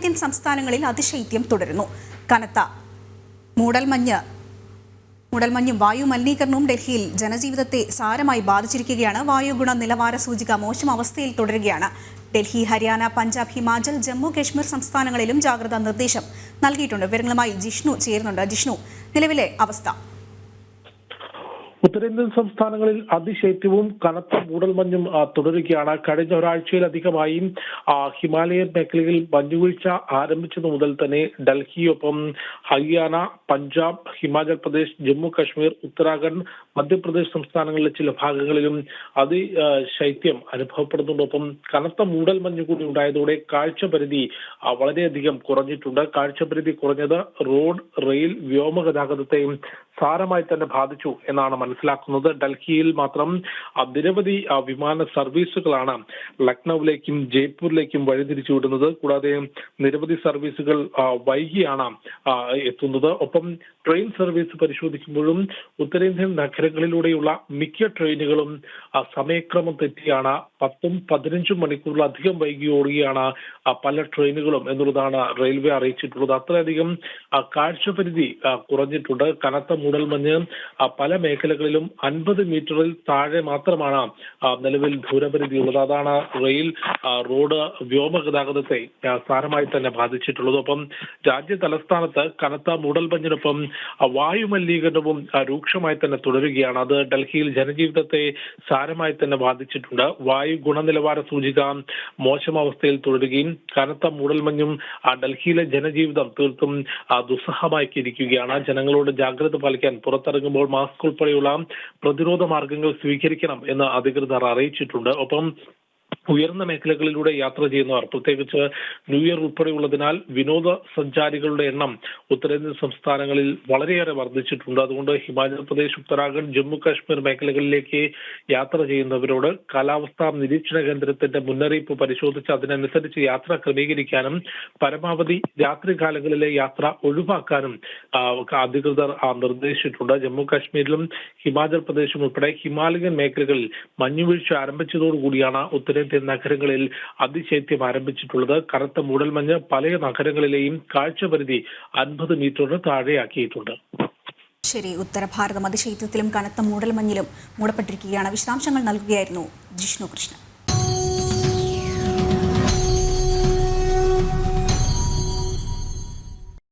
ഉത്തരേന്ത്യൻ സംസ്ഥാനങ്ങളിൽ അതിശൈത്യം തുടരുന്നു. കനത്ത മൂടൽമഞ്ഞ് മൂടൽമഞ്ഞും വായു മലിനീകരണവും ഡൽഹിയിൽ ജനജീവിതത്തെ സാരമായി ബാധിച്ചിരിക്കുകയാണ്. വായു ഗുണ നിലവാര സൂചിക മോശം അവസ്ഥയിൽ തുടരുകയാണ്. ഡൽഹി ഹരിയാന പഞ്ചാബ് ഹിമാചൽ ജമ്മു കാശ്മീർ സംസ്ഥാനങ്ങളിലും ജാഗ്രതാ നിർദ്ദേശം നൽകിയിട്ടുണ്ട്. വിവരങ്ങളുമായി ജിഷ്ണു ചേരുന്നുണ്ട്. ജിഷ്ണു നിലവിലെ അവസ്ഥ? ഉത്തരേന്ത്യൻ സംസ്ഥാനങ്ങളിൽ അതിശൈത്യവും കനത്ത മൂടൽമഞ്ഞും തുടരുകയാണ്. കഴിഞ്ഞ ഒരാഴ്ചയിലധികമായി ഹിമാലയൻ മേഖലയിൽ മഞ്ഞുവീഴ്ച ആരംഭിച്ചതു മുതൽ തന്നെ ഡൽഹിയൊപ്പം ഹരിയാന പഞ്ചാബ് ഹിമാചൽ പ്രദേശ് ജമ്മു കാശ്മീർ ഉത്തരാഖണ്ഡ് മധ്യപ്രദേശ് സംസ്ഥാനങ്ങളിലെ ചില ഭാഗങ്ങളിലും അതിശൈത്യം അനുഭവപ്പെടുന്നതോടൊപ്പം കനത്ത മൂടൽമഞ്ഞ് കൂടി ഉണ്ടായതോടെ കാഴ്ചപരിധി വളരെയധികം കുറഞ്ഞിട്ടുണ്ട്. കാഴ്ചപരിധി കുറഞ്ഞത് റോഡ് റെയിൽ വ്യോമ ഗതാഗതത്തെയും സാരമായി തന്നെ ബാധിച്ചു എന്നാണ് മനസ്സിലാക്കുന്നത്. ഡൽഹിയിൽ മാത്രം നിരവധി വിമാന സർവീസുകളാണ് ലക്നൌവിലേക്കും ജയ്പൂരിലേക്കും വഴിതിരിച്ചു വിടുന്നത് കൂടാതെ നിരവധി സർവീസുകൾ വൈകിയാണ് എത്തുന്നത്. ഒപ്പം ട്രെയിൻ സർവീസ് പരിശോധിക്കുമ്പോഴും ഉത്തരേന്ത്യൻ നഗരങ്ങളിലൂടെയുള്ള മിക്ക ട്രെയിനുകളും സമയക്രമം തെറ്റിയാണ്. പത്തും പതിനഞ്ചും മണിക്കൂറിലധികം വൈകി ഓടുകയാണ് പല ട്രെയിനുകളും എന്നുള്ളതാണ് റെയിൽവേ അറിയിച്ചിട്ടുള്ളത്. അത്രയധികം കാഴ്ചപരിധി കുറഞ്ഞിട്ടുണ്ട്. കനത്ത മൂടൽമഞ്ഞ് പല പല മേഖലകളിലും അൻപത് മീറ്ററിൽ താഴെ മാത്രമാണ് നിലവിൽ ദൂരപരിധി ഉള്ളത് അതാണ് റെയിൽ റോഡ് വ്യോമ ഗതാഗതത്തെ സാരമായി തന്നെ ബാധിച്ചിട്ടുള്ളത്. ഒപ്പം രാജ്യ തലസ്ഥാനത്ത് കനത്ത മൂടൽപഞ്ഞിനൊപ്പം ആ, വായു ആ, രൂക്ഷമായി തന്നെ തുടരുകയാണ്. അത് ഡൽഹിയിൽ ജനജീവിതത്തെ സാരമായി തന്നെ ബാധിച്ചിട്ടുണ്ട്. വായു ഗുണനിലവാര സൂചിക മോശം അവസ്ഥയിൽ തുടരുകയും കനത്ത മൂടൽമഞ്ഞും ഡൽഹിയിലെ ജനജീവിതം തീർത്തും ദുസ്സഹമാക്കിയിരിക്കുകയാണ്. ജനങ്ങളോട് ജാഗ്രത പാലിക്കാൻ പുറത്തിറങ്ങുമ്പോൾ മാസ്ക് ഉൾപ്പെടെയുള്ള പ്രതിരോധ മാർഗങ്ങൾ സ്വീകരിക്കണം എന്ന് അധികൃതർ അറിയിച്ചിട്ടുണ്ട്. ഒപ്പം ഉയർന്ന മേഖലകളിലൂടെ യാത്ര ചെയ്യുന്നവർ പ്രത്യേകിച്ച് ന്യൂ ഇയർ ഉൾപ്പെടെയുള്ളതിനാൽ വിനോദ സഞ്ചാരികളുടെ എണ്ണം ഉത്തരേന്ത്യൻ സംസ്ഥാനങ്ങളിൽ വളരെയേറെ വർദ്ധിച്ചിട്ടുണ്ട്. അതുകൊണ്ട് ഹിമാചൽ പ്രദേശ് ഉത്തരാഖണ്ഡ് ജമ്മു കാശ്മീർ മേഖലകളിലേക്ക് യാത്ര ചെയ്യുന്നവരോട് കാലാവസ്ഥാ നിരീക്ഷണ കേന്ദ്രത്തിന്റെ മുന്നറിയിപ്പ് പരിശോധിച്ച് അതിനനുസരിച്ച് യാത്ര ക്രമീകരിക്കാനും പരമാവധി രാത്രികാലങ്ങളിലെ യാത്ര ഒഴിവാക്കാനും അധികൃതർ നിർദ്ദേശിച്ചിട്ടുണ്ട്. ജമ്മു കാശ്മീരിലും ഹിമാചൽ പ്രദേശും ഉൾപ്പെടെ ഹിമാലയൻ മേഖലകളിൽ മഞ്ഞുവീഴ്ച ആരംഭിച്ചതോടുകൂടിയാണ് ഉത്തരേന്ത്യൻ നഗരങ്ങളിൽ അതിശൈത്യം ആരംഭിച്ചിട്ടുള്ളത്. കറുത്ത മൂടൽമഞ്ഞ് പല നഗരങ്ങളിലെയും കാഴ്ചപരിധി അൻപത് മീറ്ററിന് താഴെയാക്കിയിട്ടുണ്ട്. ശരി ഉത്തരഭാരതം അതിശൈത്യത്തിലും കനത്ത മൂടൽമഞ്ഞിലും മൂടപ്പെട്ടിരിക്കുകയാണ്. വിശദാംശങ്ങൾ നൽകുകയായിരുന്നു ജിഷ്ണു കൃഷ്ണൻ.